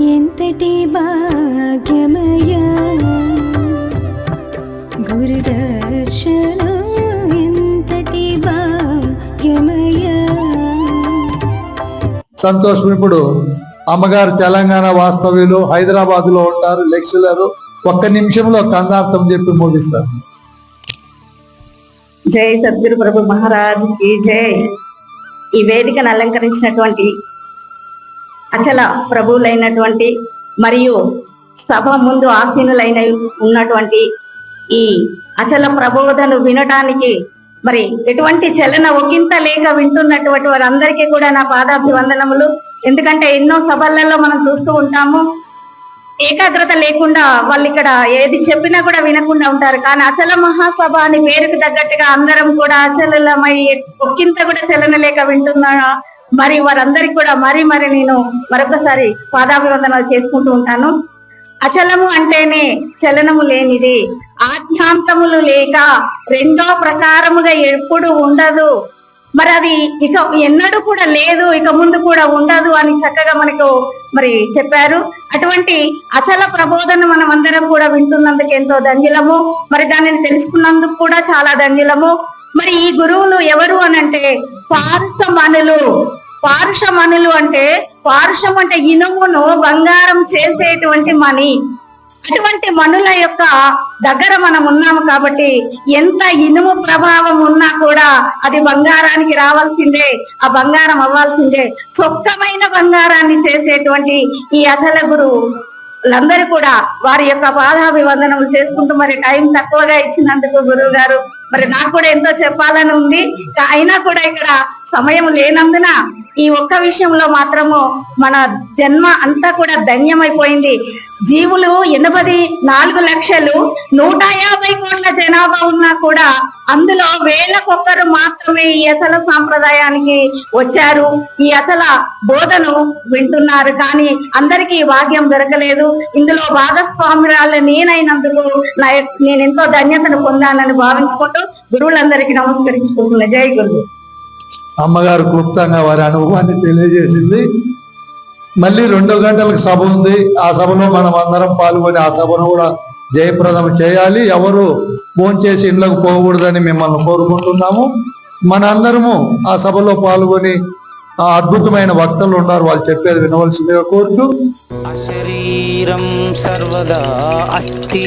ఎంతటి భాగ్యమయా గురుదర్శన ఎంతటి భాగ్యమయా సంతోష్ ఇప్పుడు అమ్మగారు తెలంగాణ వాస్తవ్యులు హైదరాబాద్లో ఉంటారు లెక్చరర్. ఒక్క నిమిషంలో కందార్థం చెప్పి ముగిస్తారు. జై సద్గురు ప్రభు మహారాజ్కి జై. ఈ వేదికను అలంకరించినటువంటి అచల ప్రభువులైనటువంటి మరియు సభ ముందు ఆసీనులైన ఉన్నటువంటి ఈ అచల ప్రబోధను వినటానికి మరి ఎటువంటి చలన ఒకంత లేక వింటున్నటువంటి వారందరికీ కూడా నా పాదాభివందనములు. ఎందుకంటే ఎన్నో సభలలో మనం చూస్తూ ఉంటాము ఏకాగ్రత లేకుండా వాళ్ళు ఇక్కడ ఏది చెప్పినా కూడా వినకుండా ఉంటారు. కానీ అచల మహాసభ అని పేరుకు తగ్గట్టుగా అందరం కూడా అచలమై ఒక్కింత కూడా చలన లేక వింటున్నా మరి వారందరికి కూడా మరి మరి నేను మరొకసారి పాదాభివందనాలు చేసుకుంటూ ఉంటాను. అచలము అంటేనే చలనము లేనిది ఆధ్యాంతములు లేక రెండో ప్రకారముగా ఎప్పుడు ఉండదు. మరి అది ఇక ఎన్నడూ కూడా లేదు ఇక ముందు కూడా ఉండదు అని చక్కగా మనకు మరి చెప్పారు. అటువంటి అచల ప్రబోధన మనం అందరం కూడా వింటున్నందుకు ఎంతో ధన్యులము. మరి దానిని తెలుసుకున్నందుకు కూడా చాలా ధన్యులము. మరి ఈ గురువులు ఎవరు అనంటే పారుషమనులు పారుషమనులు అంటే పారుషం అంటే ఇనుమును బంగారం చేసేటువంటి మణి. అటువంటి మనుల యొక్క దగ్గర మనం ఉన్నాము కాబట్టి ఎంత ఇనుము ప్రభావం ఉన్నా కూడా అది బంగారానికి రావాల్సిందే ఆ బంగారం అవ్వాల్సిందే. చొక్కమైన బంగారాన్ని చేసేటువంటి ఈ అచల గురువు వాళ్ళందరూ కూడా వారి యొక్క పాదాభివందనములు చేసుకుంటూ మరి టైం తక్కువగా ఇచ్చినందుకు గురువు గారు మరి నాకు కూడా ఎంతో చెప్పాలని ఉంది. అయినా కూడా ఇక్కడ సమయం లేనందున ఈ ఒక్క విషయంలో మాత్రము మన జన్మ అంతా కూడా ధన్యమైపోయింది. జీవులు ఎనభై నాలుగు లక్షలు నూట యాభై కోట్ల జనాభా ఉన్నా కూడా అందులో వేలకొక్కరు మాత్రమే ఈ అసల సాంప్రదాయానికి వచ్చారు. ఈ అసల బోధను వింటున్నారు కానీ అందరికీ భాగ్యం దొరకలేదు. ఇందులో భాగస్వామ్యాలు నేనైనందుకు నా నేను ఎంతో ధన్యతను పొందానని భావించుకుంటూ గురువులందరికీ నమస్కరించుకుంటున్నా. జై గురువు. అమ్మగారు క్లుప్తంగా వారి అనుభవాన్ని తెలియజేసింది. మళ్ళీ రెండు గంటలకు సభ ఉంది. ఆ సభలో మనం అందరం పాల్గొని ఆ సభను కూడా జయప్రదం చేయాలి. ఎవరు చేసి ఇళ్ళకు పోకూడదని మిమ్మల్ని కోరుకుంటున్నాము. మనందరము ఆ సభలో పాల్గొని ఆ అద్భుతమైన వక్తలు ఉన్నారు. వాళ్ళు చెప్పేది వినవలసిందిగా కోరుతూ. శరీరం సర్వదా అస్తి.